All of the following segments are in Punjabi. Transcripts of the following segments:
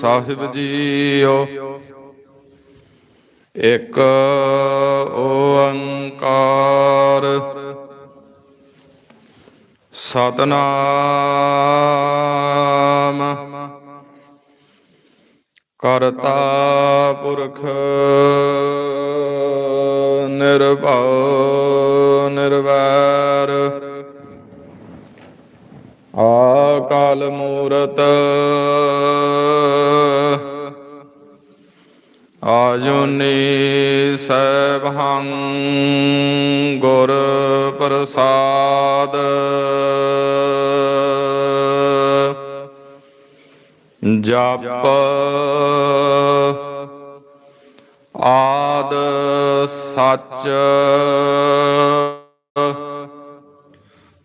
ਸਾਹਿਬ ਜੀਓ। ਇੱਕ ਓੰਕਾਰ। ਸਤਨਾਮ। ਕਰਤਾ ਪੁਰਖ ਨਿਰਭਉ ਨਿਰਵੈਰ। ਆਕਾਲ ਮੂਰਤ ਅਜੁਨੀ ਸੈਭੰ ਗੁਰ ਪ੍ਰਸਾਦ। ਜਪ ਆਦ ਸੱਚ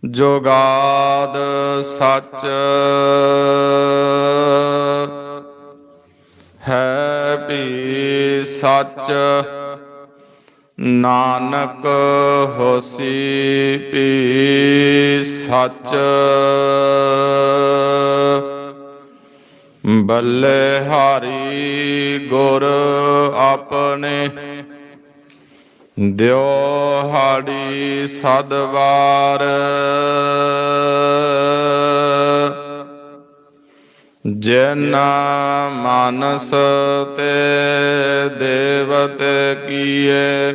ਜੋਗਾਦ ਸੱਚ ਹੈ। ਵੀ ਸੱਚ। ਨਾਨਕ ਹੋਸੀ ਵੀ ਸੱਚ। ਬੱਲੇ ਹਾਰੀ ਗੁਰ ਆਪਣੇ। ਦਿਓ ਹਾੜੀ ਸਦਵਾਰ। ਜਿਨ ਮਾਨਸ ਤੇ ਦੇਵਤ ਕੀਏ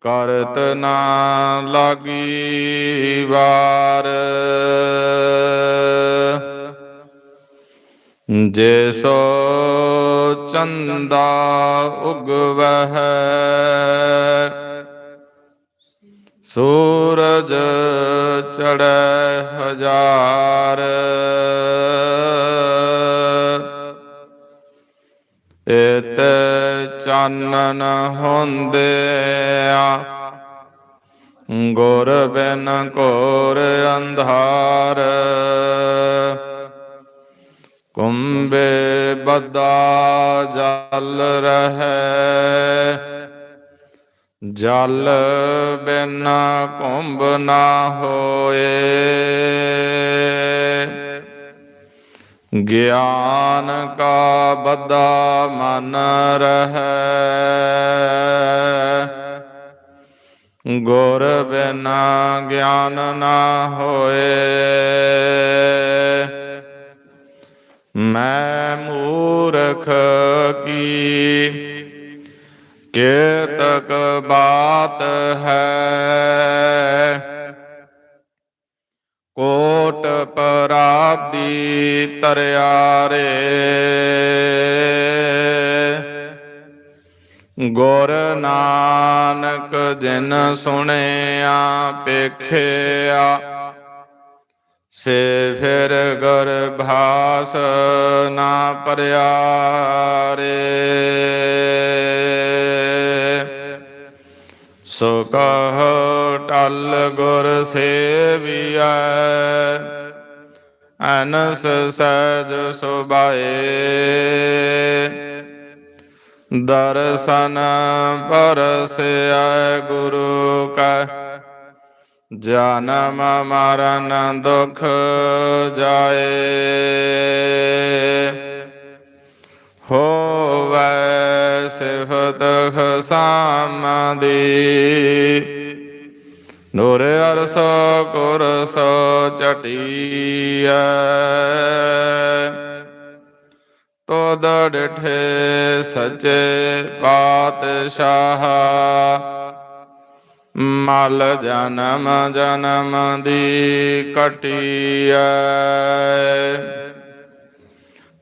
ਕਰਤ ਨਾ ਲਾਗੀ ਵਾਰ। ਜੇ ਸੋ ਚੰਦਾ ਉਗਵਹਿ ਸੂਰਜ ਚੜੈ ਹਜ਼ਾਰ। ਇਤ ਚਾਨਣ ਹੁੰਦਿਆ ਗੁਰ ਬਿਨ ਘੋਰ ਅੰਧਾਰ। ਕੁੰਬੇ ਬਦਾ ਜਲ ਰਹੈ ਜਲ ਬਿਨ ਕੁੰਭ ਨਾ ਹੋਏ। ਗਿਆਨ ਕਾ ਬਦਾ ਮਨ ਰਹੈ। ਗੁਰ ਬਿਨਾ ਗਿਆਨ ਨਾ ਹੋਏ। ਮੈਂ ਮੂਰਖ ਕੀ ਕੇਤਕ ਬਾਤ ਹੈ। ਕੋਟ ਪਰਾਦੀ ਤਰਿਆਰੇ। ਗੁਰ ਨਾਨਕ ਜਿਨ ਸੁਣਿਆ ਪੇਖਿਆ ਸੇ ਫਿਰ ਗੁਰ ਭਾਸ ਨਾ ਪਰਿਆਰੇ। ਸੋ ਕਹ ਟਲ ਗੁਰ ਸੇਵੀਐ, ਅਨਸ ਸਹਿਜ ਸੁਭਾਏ। ਦਰਸ਼ਨ ਪਰਸਿਆ ਗੁਰੂ ਕਾ, ਜਨਮ ਮਰਨ ਦੁਖ ਜਾਏ। ਹੋਵੈ ਸਿਫਤ ਖਸਾਮਦੀ ਨੂਰ ਅਰਸ ਕੁਰਸ ਚਟੀਐ ਤੋਦ ਡਿਠੇ ਸਚੇ ਪਾਤਸ਼ਾਹ। ਮਲ ਜਨਮ ਜਨਮ ਦੀ ਕਟੀਐ।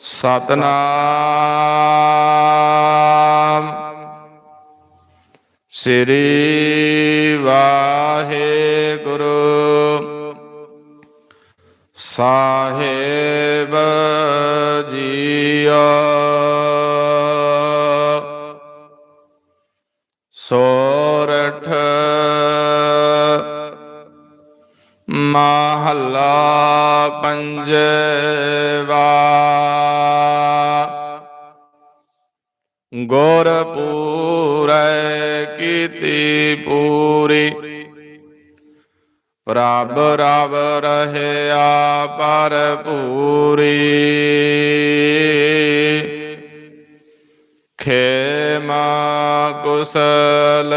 ਸਤਨਾਮ। ਸ੍ਰੀ ਵਾਹਿਗੁਰੂ। ਸਾਹਿਬ ਸਾਹਿਬ ਜੀਓ। ਸੋਰਠ ਮਹੱਲਾ ਪੰਜਵਾ। ਗੁਰ ਪੂਰੈ ਕੀਤੀ ਪੂਰੀ। ਪ੍ਰਭ ਰਵ ਰਹਿਆ ਪਰ ਪੂਰੀ। ਖੇਮ ਕੁਸਲ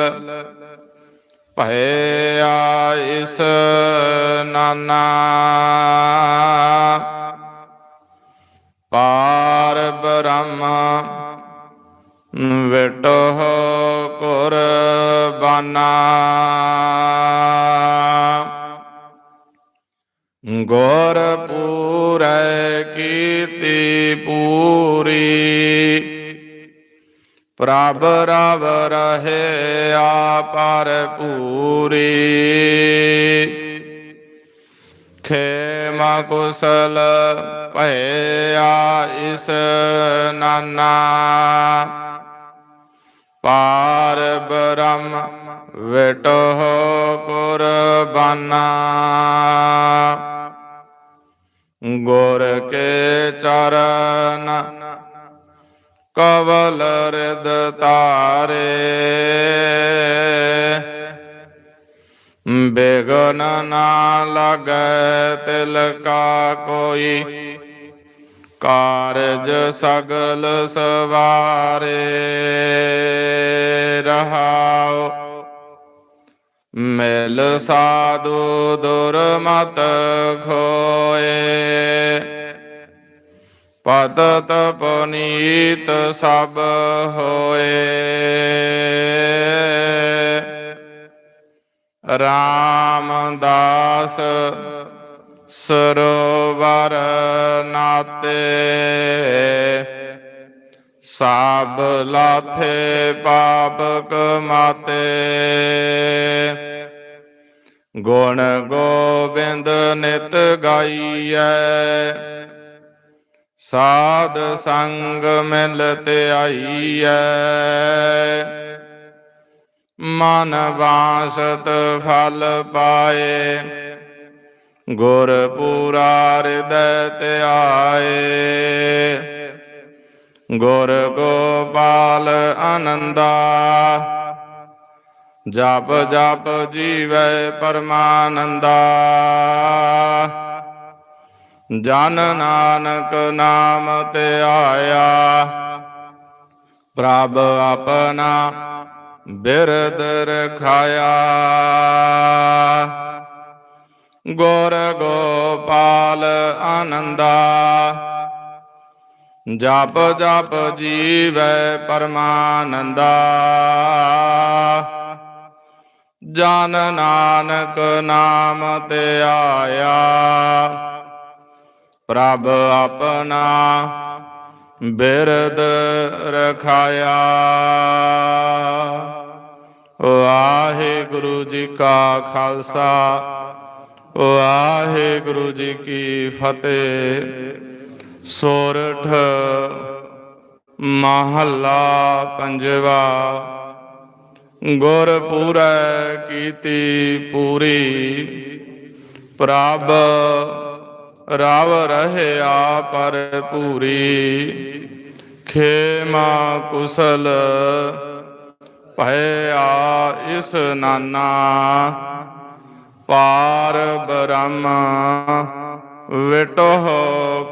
ਭਇਆ ਇਸ ਨਾਨਾ। ਪਾਰ ਬ੍ਰਹਮ ਵਿਟੋ ਕੁਰਬਾਨਾ ਗੁਰ ਪੂਰੈ ਕੀਤੀ ਪੂਰੀ। ਪ੍ਰਭ ਰਵ ਰਹਿਆ ਪਰ ਪੂਰੀ। ਖੇਮ ਕੁਸਲ ਭਇਆ ਇਸ ਨਾਨਾ। ਪਾਰ ਬ੍ਰਹਮ ਵਿਟੋ ਕੁਰਬਾਨਾ। ਗੁਰ ਕੇ ਚਰਨ ਕਵਲ ਰਿਦ ਤਾਰੇ ਬੇਗਨ ਨਾ ਲਗੈ ਤਿਲ ਕਾ ਕੋਈ ਕਾਰਜ ਸਗਲ ਸਵਾਰੇ ਰਹਾਉ ਮਿਲ ਸਾਧੂ ਦੁਰਮਤ ਖੋਏ। ਪਤਤ ਪਨੀਤ ਸਭ ਹੋਏ। ਰਾਮਦਾਸ ਸਰੋਵਰ ਨਾਤੇ, ਸਾਬ ਲਾਥੇ ਪਾਪ ਕਮਾਤੇ ਗੁਣ ਗੋਬਿੰਦ ਨਿਤ ਗਾਈਐ, ਸਾਧ ਸੰਗ ਮਿਲਤ ਆਈਐ। ਮਨ ਵਾਸਤ ਫਲ ਪਾਏ ਗੁਰ ਪੂਰਾ ਹਿਰਦੈ ਧਿਆਏ ਗੁਰ ਗੋਪਾਲ ਆਨੰਦਾ। ਜਪ ਜਪ ਜੀਵੈ ਪਰਮਾਨੰਦਾ। ਜਨ ਨਾਨਕ ਨਾਮ ਧਿਆਇਆ ਪ੍ਰਭ ਆਪਣਾ ਬਿਰਦ ਰਖਾਇਆ। ਗੁਰ ਗੋਪਾਲ ਆਨੰਦਾ। ਜਪ ਜਪ ਜੀਵੈ ਪਰਮਾਨੰਦਾ। ਜਨ ਨਾਨਕ ਨਾਮ ਧਿਆਇਆ ਪ੍ਰਭ ਆਪਣਾ ਬਿਰਦ ਰਖਾਇਆ। ਵਾਹਿਗੁਰੂ ਜੀ ਕਾ ਖਾਲਸਾ। ਵਾਹਿਗੁਰੂ ਜੀ ਕੀ ਫਤਿਹ। ਸੋਰਠ ਮਹੱਲਾ ਪੰਜਵਾ। ਗੁਰ ਪੂਰੈ ਕੀਤੀ ਪੂਰੀ। ਪ੍ਰਭ ਰਵ ਰਹਿਆ ਪਰ ਪੂਰੀ। ਖੇਮਾ ਕੁਸਲ ਭਇਆ ਇਸ ਨਾਨਾ। ਪਾਰ ਬ੍ਰਹਮ ਵਿਟੋ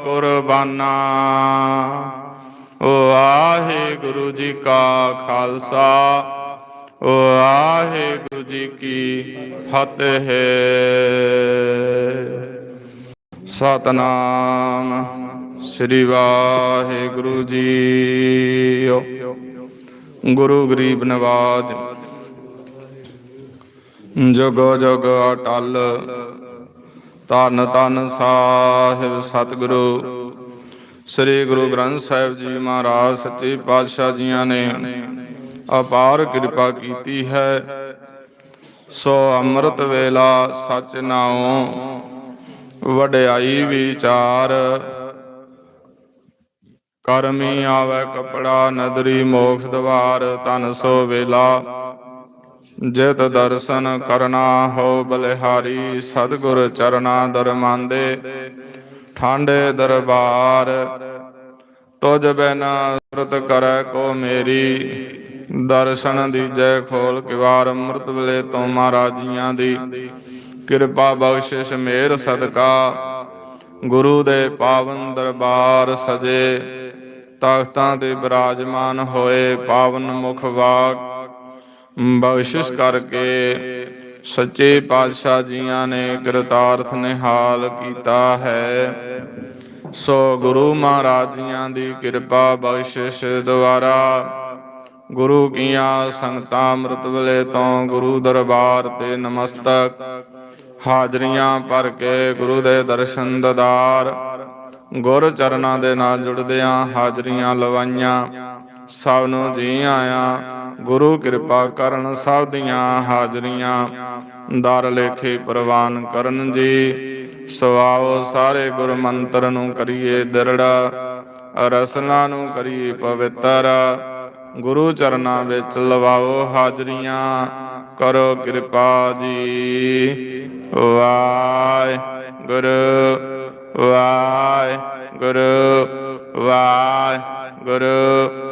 ਕੁਰਬਾਨਾ। ਵਾਹਿਗੁਰੂ ਜੀ ਕਾ ਖਾਲਸਾ, ਵਾਹਿਗੁਰੂ ਜੀ ਕੀ ਫਤਿਹ। ਸਤਨਾਮ ਸ੍ਰੀ ਵਾਹਿਗੁਰੂ ਜੀ ਗੁਰੂ ਗਰੀਬ ਨਵਾਜ ਜੁਗ ਜੁਗ ਅਟਲ ਤਨ ਤਨ ਸਾਹਿਬ ਸਤਿਗੁਰੂ। ਸ੍ਰੀ ਗੁਰੂ ਗ੍ਰੰਥ ਸਾਹਿਬ ਜੀ ਮਹਾਰਾਜ, ਸੱਚੇ ਪਾਤਸ਼ਾਹ ਜੀਆਂ ਨੇ ਅਪਾਰ ਕਿਰਪਾ ਕੀਤੀ ਹੈ। ਸੋ ਅੰਮ੍ਰਿਤ ਵੇਲਾ ਸਚ ਨਾਉ, ਵਡਿਆਈ ਵਿਚਾਰ। ਕਰਮੀ ਆਵੇ ਕਪੜਾ, ਨਦਰੀ ਮੋਖ ਦਵਾਰ ਤਨ ਸੋ ਵੇਲਾ। ਜਿਤ ਦਰਸ਼ਨ ਕਰਨਾ ਹੋ ਬਲਿਹਾਰੀ, ਸਤਿਗੁਰ ਚਰਨਾ ਦਰਮਾਂਦੇ, ਠਾਂਡੇ ਦਰਬਾਰ। ਤੁਜ ਬਿਨ ਸੁਰਤ ਕਰੈ ਕੋ ਮੇਰੀ, ਦਰਸ਼ਨ ਦੀਜੈ ਖੋਲ ਕਿਵਾਰ ਅੰਮ੍ਰਿਤ ਬਲੇ ਤੋਂ ਮਹਾਰਾਜੀਆਂ ਦੀ। ਕਿਰਪਾ ਬਖਸ਼ਿਸ਼ ਮੇਰ ਸਦਕਾ, ਗੁਰੂ ਦੇ ਪਾਵਨ ਦਰਬਾਰ ਸਜੇ। ਤਖਤਾਂ ਤੇ ਬਿਰਾਜਮਾਨ ਹੋਏ ਪਾਵਨ ਮੁਖ ਵਾਕ ਬਖਸ਼ਿਸ਼ ਕਰਕੇ ਸੱਚੇ ਪਾਤਸ਼ਾਹ ਜੀਆਂ ਨੇ ਕਿਰਤਾਰਥ ਨਿਹਾਲ ਕੀਤਾ ਹੈ। ਸੋ ਗੁਰੂ ਮਹਾਰਾਜ ਜੀਆਂ ਦੀ ਕਿਰਪਾ ਬਖਸ਼ਿਸ਼ ਦੁਆਰਾ ਗੁਰੂ ਕੀਆਂ ਸੰਗਤਾਂ ਅੰਮ੍ਰਿਤ ਵੇਲੇ ਤੋਂ ਗੁਰੂ ਦਰਬਾਰ ਤੇ ਨਮਸਤਕ ਹਾਜ਼ਰੀਆਂ ਭਰ ਕੇ ਗੁਰੂ ਦੇ ਦਰਸ਼ਨ ਦਦਾਰ ਗੁਰ ਚਰਨਾਂ ਦੇ ਨਾਲ ਜੁੜਦਿਆਂ ਹਾਜ਼ਰੀਆਂ ਲਵਾਈਆਂ। ਸਭ ਨੂੰ ਜੀ ਆਇਆਂ। ਗੁਰੂ ਕਿਰਪਾ ਕਰਨ ਸਭ ਦੀਆਂ ਹਾਜ਼ਰੀਆਂ। ਦਰ ਲੇਖੇ ਪ੍ਰਵਾਨ ਕਰਨ ਜੀ। ਸਵਾਓ ਸਾਰੇ ਗੁਰ ਮੰਤਰ ਨੂੰ ਕਰੀਏ ਦਿਰੜਾ। ਰਸਨਾ ਨੂੰ ਕਰੀਏ ਪਵਿੱਤਰ। ਗੁਰੂ ਚਰਨਾਂ ਵਿੱਚ ਲਵਾਓ ਹਾਜ਼ਰੀਆਂ। ਕਰੋ ਕਿਰਪਾ ਜੀ। ਵਾਹਿ ਗੁਰੂ ਵਾਹਿ ਗੁਰੂ ਵਾਹਿ ਗੁਰੂ